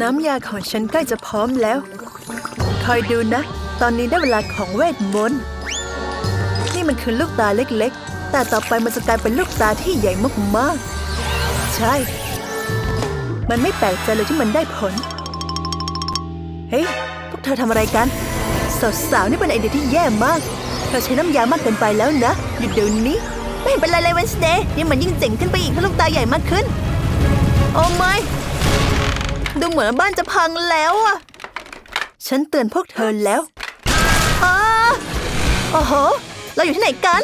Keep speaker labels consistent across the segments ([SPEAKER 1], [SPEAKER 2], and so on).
[SPEAKER 1] น้ำยาของฉันใกล้จะพร้อมแล้ว คอยดูนะ ตอนนี้ได้เวลาของเวทมนต์ นี่มันคือลูกตาเล็กๆ แต่ต่อไปมันจะกลายเป็นลูกตาที่ใหญ่มากๆ ใช่ มันไม่แปลกใจเลยที่มันได้ผล เฮ้ย พวกเธอทำอะไรกัน สาวๆนี่เป็นไอเดียที่แย่มาก เธอใช้น้ำยามากเกินไปแล้วนะ หยุดเดี๋ยวนี้ ไม่เป็นไรเลยเวนสเดย์นี่มันยิ่งเจ๋งขึ้นไปอีกถ้าลูกตาใหญ่มากขึ้น โอ้ไม่ ดูเหมือนบ้านจะพังแล้วอะ ฉันเตือนพวกเธอแล้วอ้าโอ้โห เราอยู่ที่ไหนกัน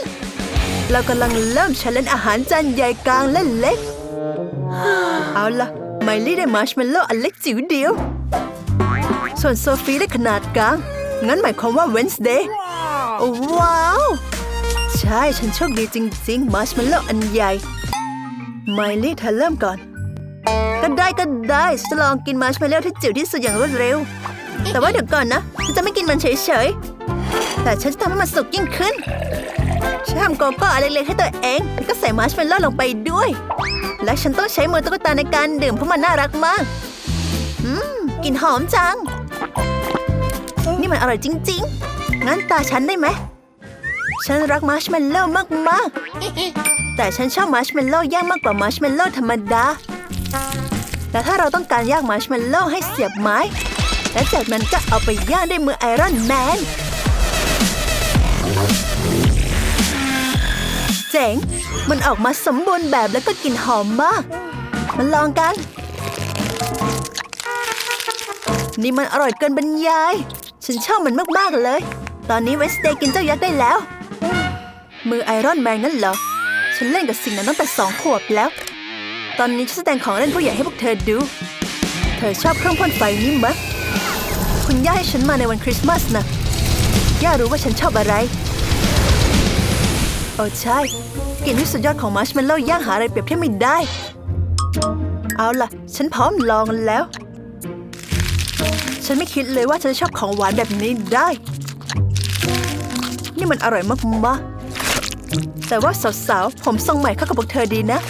[SPEAKER 1] เรากำลังเริ่มชาเลนอาหารจานใหญ่กลางและเล็ก เอาล่ะ ไมลี่ได้มาร์ชเมลโล่อันเล็กจิ๋วเดียว ส่วนโซฟีได้ขนาดกลาง งั้นหมายความว่าเวนส์เดย์ว้าว ใช่ฉันโชคดีจริง ๆ มาร์ชเมลโล่อันใหญ่ ไมลี่เธอเริ่มก่อน ได้ก็ได้ฉันจะลองกินมาร์ชเมลโล่ที่จิ๋วที่สุดอย่างรวดเร็ว แต่ว่าเดี๋ยวก่อนนะฉันจะไม่กินมันเฉยๆ แต่ฉันจะทำให้มันสุกยิ่งขึ้นฉันทำโกโก้อันเล็กๆให้ตัวเองแล้วก็ใส่มาร์ชเมลโล่ลงไปด้วย และฉันต้องใช้มือตุ๊กตาในการดื่มเพราะมันน่ารักมากอืมกลิ่นหอมจัง นี่มันอร่อยจริง ๆ งั้นตาฉันได้ไหมฉันรักมาร์ชเมลโล่มากๆ แต่ฉันชอบมาร์ชเมลโล่ย่างมากกว่ามาร์ชเมลโล่ธรรมดา แต่ถ้าเราต้องการย่างมาร์ชเมลโล่ให้เสียบไม้ และจากนั้นก็เอาไปย่างด้วยมือไอรอนแมน เจ๋ง มันออกมาสมบูรณ์แบบแล้วก็กลิ่นหอมมาก มันลองกัน นี่มันอร่อยเกินบรรยาย ฉันชอบมันมาก ๆ เลย ตอนนี้เวสเดย์กินเจ้ายักษ์ได้แล้ว มือไอรอนแมนนั่นเหรอ ฉันเล่นกับสิ่งนั้นตั้งแต่สองขวบแล้ว ตอนนี้ฉันแสดงของเล่นผู้ใหญ่ให้พวก เธอดู เธอชอบเครื่องพ่นไฟนี่มะ คุณย่าให้ฉันมาในวันคริสต์มาสนะย่ารู้ว่าฉันชอบอะไร โอ้ใช่กลิ่นที่สุดยอดของมาร์ชเมลโล่ย่างหาอะไรเปรียบเทียบไม่ได้ เอาล่ะ ฉันพร้อมลองแล้ว ฉันไม่คิดเลยว่าฉันจะชอบของหวานแบบนี้ได้ นี่มันอร่อยมากๆแต่ว่าสาวๆผมทรงใหม่เข้ากับพวกเธอดีนะ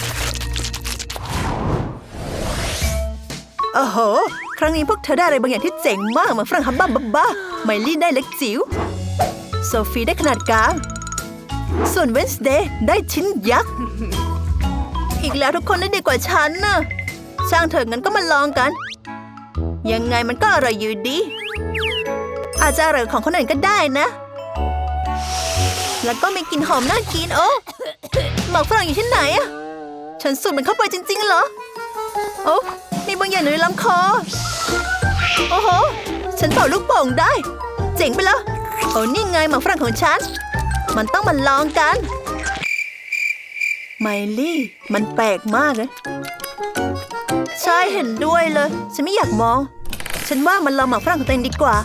[SPEAKER 1] โอ้โห ครั้งนี้พวกเธอได้อะไรบางอย่างที่เจ๋งมากเหมือนฝรั่งฮับบ้าบ้าบาไมลี่ได้เล็กจิ๋ว โซฟีได้ขนาดกลาง ส่วนเวนสเดย์ได้ชิ้นยักษ์ อีกแล้วทุกคนได้ดีกว่าฉันน่ะช่างเถอะงั้นก็มาลองกัน ยังไงมันก็อร่อยอยู่ดี อาจจะอร่อยของคนอื่นก็ได้นะ แล้วก็มีกลิ่นหอมน่ากินโอ้หมอกฝรั่งอยู่ที่ไหนอะฉันสูดมันเข้าไปจริงๆเหรอ โอ้ มีบางอย่างอยู่ในลำคอ โอ้โห ฉันเป่าลูกโป่งได้ เจ๋งไปแล้วโอ้นี่ไงหมอกฝรั่งของฉัน มันต้องมาลองกัน ไมลี่ มันแปลกมากเลย ใช่เห็นด้วยเลย ฉันไม่อยากมอง ฉันว่ามันลองหมากฝรั่งของตัวเองดีกว่า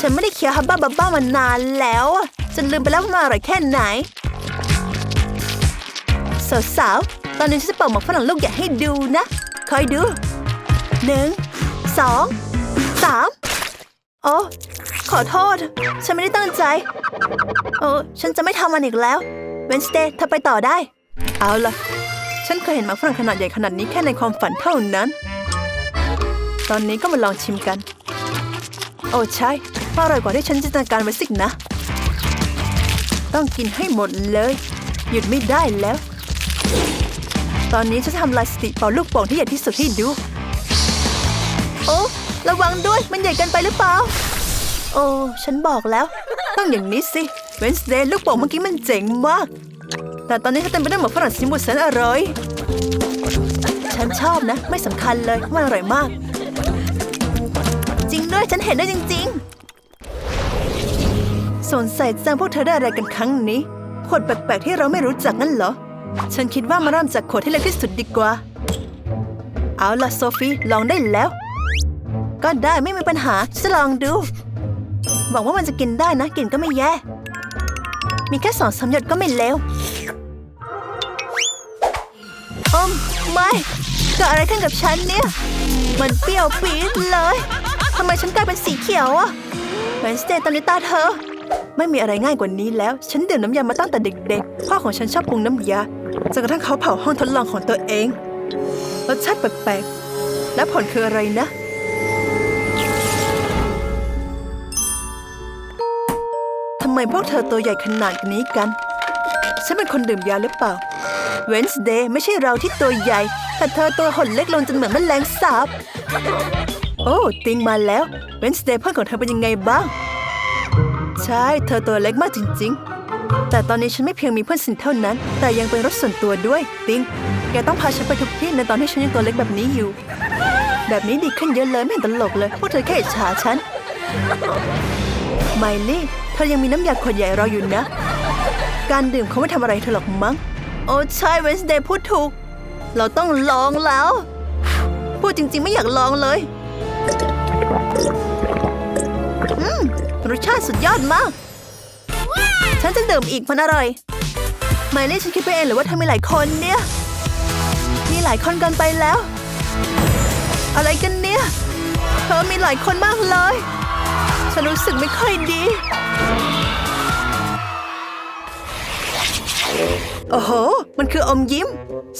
[SPEAKER 1] ฉันไม่ได้เคี้ยวฮับบ้าบับบ้ามานานแล้วอะจนลืมไปแล้วว่ามันอร่อยแค่ไหนสาวๆตอนนี้ฉันจะเป่าหมากฝรั่งลูกใหญ่ให้ดูนะ คอยดูหนึ่งสองสามโอ้ขอโทษ ฉันไม่ได้ตั้งใจ โอ้ฉันจะไม่ทำมันอีกแล้วเวนสเดย์เธอไปต่อได้ เอาล่ะ ฉันเคยเห็นหมากฝรั่งขนาดใหญ่ขนาดนี้แค่ในความฝันเท่านั้น ตอนนี้ก็มาลองชิมกัน โอ้ใช่อร่อยกว่าที่ฉันจินตนาการไว้สินะ ต้องกินให้หมดเลย หยุดไม่ได้แล้ว ตอนนี้ฉันจะทำลายสติเป่าลูกโป่งที่ใหญ่ที่สุดให้ดู โอ้ระวังด้วยมันใหญ่เกินไปหรือเปล่า โอ้ ฉันบอกแล้ว ต้องอย่างนี้สิเวนส์เดย์ลูกโป่งเมื่อกี้มันเจ๋งมาก แต่ตอนนี้ฉันเต็มไปด้วยหมอกฝรั่งสีมุดแสนอร่อย ฉันชอบนะ ไม่สำคัญเลยว่าอร่อยมาก จริงด้วยฉันเห็นด้วยจริง ๆสนใส่จังพวกเธอได้อะไรกันครั้งนี้ขวดแปลกๆที่เราไม่รู้จักนั่นเหรอ ฉันคิดว่ามาเริ่มจากขวดที่เล็กที่สุดดีกว่า เอาล่ะโซฟีลองได้แล้ว ก็ได้ไม่มีปัญหาจะลองดู หวังว่ามันจะกินได้นะกลิ่นก็ไม่แย่ มีแค่สองสามหยดก็ไม่เลวอมไม่เกิดอะไรขึ้นกับฉันเนี่ย มันเปรี้ยวปี๊ดเลยทำไมฉันกลายเป็นสีเขียวอะเวนสเตย์ตอนนี้ตาเธอ ไม่มีอะไรง่ายกว่านี้แล้ว ฉันดื่มน้ำยามาตั้งแต่เด็กๆ พ่อของฉันชอบปรุงน้ำยา จนกระทั่งเขาเผาห้องทดลองของตัวเองรสชาติแปลกๆและผลคืออะไรนะ ทำไมพวกเธอตัวใหญ่ขนาดนี้กัน ฉันเป็นคนดื่มยาหรือเปล่า เวนส์เดย์ไม่ใช่เราที่ตัวใหญ่ แต่เธอตัวหดเล็กลงจนเหมือนแมลงสาบ โอ้ ติงมาแล้ว เวนส์เดย์เพื่อนของเธอเป็นยังไงบ้าง ใช่ เธอตัวเล็กมากจริง ๆ แต่ตอนนี้ฉันไม่เพียงมีเพื่อนสนิทเท่านั้น แต่ยังเป็นรถส่วนตัวด้วย ติง แกต้องพาฉันไปทุกที่ในตอนที่ฉันยังตัวเล็กแบบนี้อยู่ แบบนี้ดีขึ้นเยอะเลยไม่เห็นตลกเลยพวกเธอแค่อิจฉาฉัน ไมลี่ เธอยังมีน้ำยาขวดใหญ่รออยู่นะ การดื่มเขาไม่ทำอะไรเธอหรอกมั้ง โอ้ใช่เวนสเดย์พูดถูก เราต้องลองแล้ว พูดจริง ๆ ไม่อยากลองเลย อืมรสชาติสุดยอดมาก ฉันจะดื่มอีกมันอร่อยไมลี่ฉันคิดไปเองหรือว่าเธอมีหลายคนเนี่ย มีหลายคนกันไปแล้ว อะไรกันเนี่ย เธอมีหลายคนมากเลย ฉันรู้สึกไม่ค่อยดี โอ้โห มันคืออมยิ้ม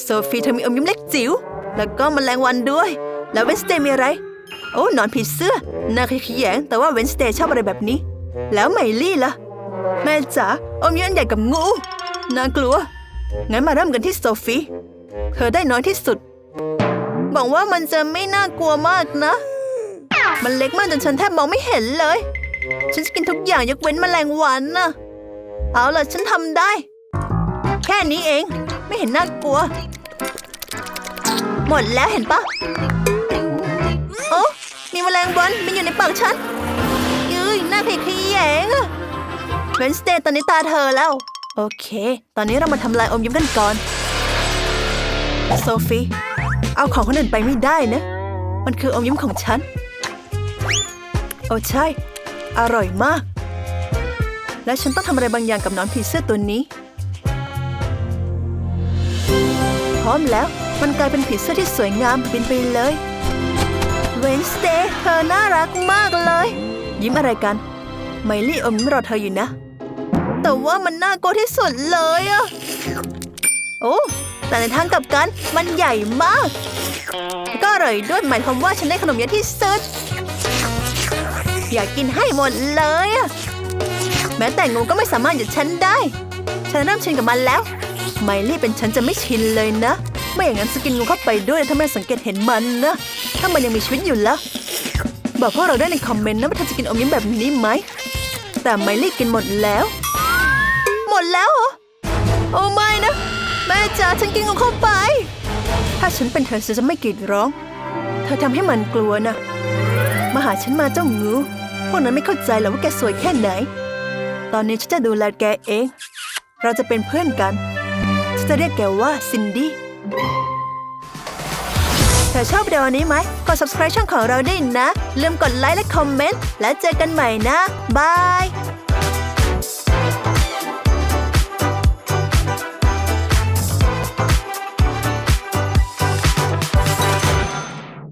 [SPEAKER 1] โซฟีเธอมีอมยิ้มเล็กจิ๋ว แล้วก็มแมลงวันด้วย แล้วเวนสเตย์มีอะไร โอ้นอนผีเสื้อน่าขยงแต่ว่าเวนสเตย์ชอบอะไรแบบนี้ แล้วไมลี่ล่ะ แม่จ๋าอมยิ้มอันใหญ่กับงูน่ากลัว งั้นมาเริ่มกันที่โซฟีเธอได้น้อยที่สุดบอกว่ามันจะไม่น่ากลัวมากนะ มันเล็กมากจนฉันแทบมองไม่เห็นเลย ฉันจะกินทุกอย่างยกเว้นแมลงวันน่ะเอาล่ะฉันทำได้ แค่นี้เองไม่เห็นน่ากลัว หมดแล้วเห็นปะโอ้มีแมลงวันมันอยู่ในปากฉันยืยน่าขยขยงอะ เวนสเตย์ตอนนี้ตาเธอแล้ว โอเค ตอนนี้เรามาทำลายอมยิ้มกันก่อน โซฟีเอาของคนอื่นไปไม่ได้นะ มันคืออมยิ้มของฉัน โอ้ใช่ อร่อยมาก และฉันต้องทำอะไรบางอย่างกับหนอนผีเสื้อตัวนี้ พร้อมแล้วมันกลายเป็นผีเสื้อที่สวยงามบินไปเลยเวนสเตย์เธอน่ารักมากเลย ยิ้มอะไรกัน ไมลี่อมยิ้มรอเธออยู่นะ แต่ว่ามันน่ากลัวที่สุดเลยอะโอ้ แต่ในทางกลับกันมันใหญ่มาก ก็อร่อยด้วยหมายความว่าฉันได้ขนมเยอะที่สุด อยากกินให้หมดเลยอะแม้แต่งูก็ไม่สามารถหยุดฉันได้ ฉันเริ่มชินกับมันแล้ว ไมลี่เป็นฉันจะไม่ชินเลยนะ ไม่อย่างนั้นสกินงูเข้าไปด้วยถ้าไม่สังเกตเห็นมันนะ ถ้ามันยังมีชีวิตอยู่ล้วบอกพวกเราได้ในคอมเมนต์นะว่าเธอจะกินอมยิ้มแบบนี้ไหม แต่ไมลี่กินหมดแล้ว ดแล้วเหรอ โอ้ไม่นะ แม่จ๋าฉันกินงูเข้าไป ถ้าฉันเป็นเธอฉันจะไม่กรีดร้อง เธอทำให้มันกลัวนะ มาหาฉันมาเจ้างูพวกนั้นไม่เข้าใจหรอกว่าแกสวยแค่ไหน ตอนนี้ฉันจะดูแลแกเอง เราจะเป็นเพื่อนกัน ฉันจะเรียกแกว่าซินดี้เธอชอบวิดีโอนี้ไหม กด subscribe ช่องของเราได้นะ ลืมกดไลค์และคอมเมนต์ แล้วเจอกันใหม่นะ บาย